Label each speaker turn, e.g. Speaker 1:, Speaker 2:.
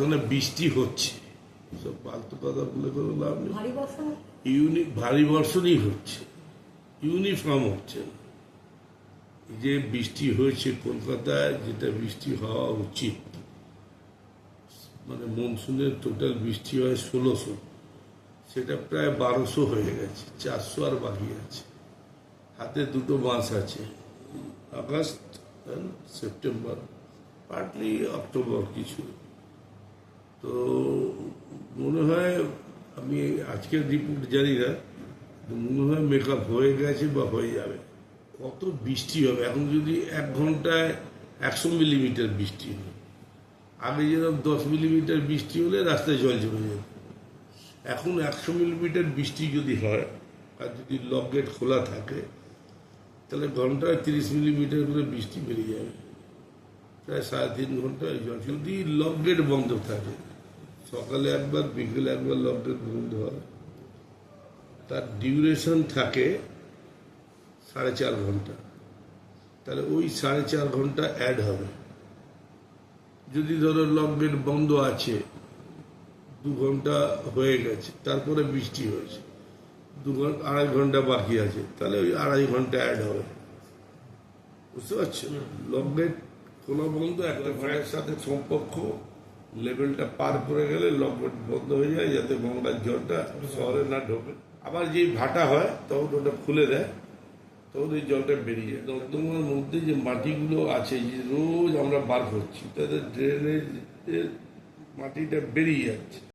Speaker 1: ওখানে বৃষ্টি হচ্ছে। সব ফালতু কথা বলে কোনো লাভ নেই। ইউনি ভারী বর্ষণই হচ্ছে। ইউনিফর্ম হচ্ছে না। যে বৃষ্টি হয়েছে কলকাতায় যেটা বৃষ্টি হওয়া উচিত। মানে মনসুনের টোটাল বৃষ্টি হয় ষোলোশো। সেটা প্রায় বারোশো হয়ে গেছে চারশো আর বাকি আছে। হাতে দুটো মাস আছে আগস্ট সেপ্টেম্বর পার্টলি অক্টোবর কিছু। তো মনে হয় আমি আজকের রিপোর্ট জানি না মনে হয় মেকআপ হয়ে গেছে বা হয়ে যাবে। কত বৃষ্টি হবে? এখন যদি এক ঘন্টায় একশো মিলিমিটার বৃষ্টি হয়, আগে যেরকম দশ মিলিমিটার বৃষ্টি হলে রাস্তায় জল জমে যেত। এখন একশো মিলিমিটার বৃষ্টি যদি হয় আর যদি লক গেট খোলা থাকে, তাহলে ঘন্টায় তিরিশ মিলিমিটার করে বৃষ্টি বেরিয়ে যাবে। প্রায় সাড়ে তিন ঘন্টায় জল যদি লক গেট বন্ধ থাকে সকালে একবার বিকেলে একবার লক গেট বন্ধ হয়। তার ডিউরেশন থাকে সাড়ে চার ঘণ্টা। তাহলে ওই সাড়ে চার ঘণ্টা অ্যাড হবে। যদি ধরো লক গেট বন্ধ আছে দু ঘণ্টা হয়ে গেছে তারপরে বৃষ্টি হয়েছে দু ঘণ্টা আড়াই ঘণ্টা বাকি আছে তাহলে ওই আড়াই ঘণ্টা অ্যাড হবে। বুঝতে পারছ? লক গেট খোলা বন্ধ একটা ঘরের সাথে সম্পর্ক লেভেলটা পার করে গেলে লকডাউন বন্ধ হয়ে যায়, যাতে গঙ্গার জলটা শহরে না ঢোকে। আবার যেই ভাটা হয়, তখন ওটা খুলে দেয়, তখন ওই জলটা বেরিয়ে যায়। নর্দমার মধ্যে যে মাটিগুলো আছে, যে রোজ আমরা বার করছি তাদের ড্রেনের মাটিটা বেরিয়ে যাচ্ছে।